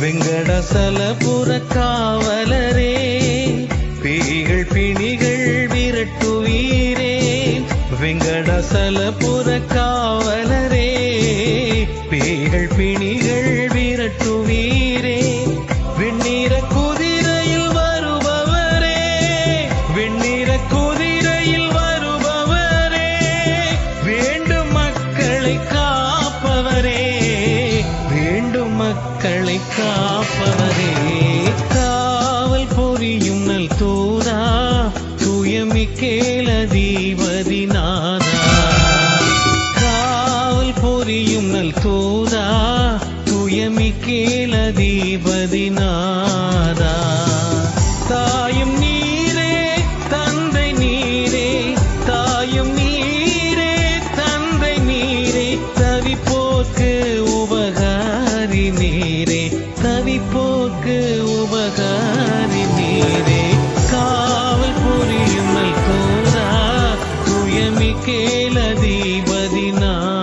வெங்கடசலபுர காவலரே பேய்கள் பிணிகள் விரட்டுவீரே வெங்கடசலபுர காவலரே. மக்களை காப்பவரே காவல் புரியும் நல் தூதா தூயமிக்கேல தீபதி நாதா. காவல் புரியும் நல் தூதா தூயமிக்கேல தீபதி நாதா. தாயும் நீரே தந்தை நீரே தாயும் நீரே தந்தை நீரே தவிப்போக்கு உபக புரியும் நல்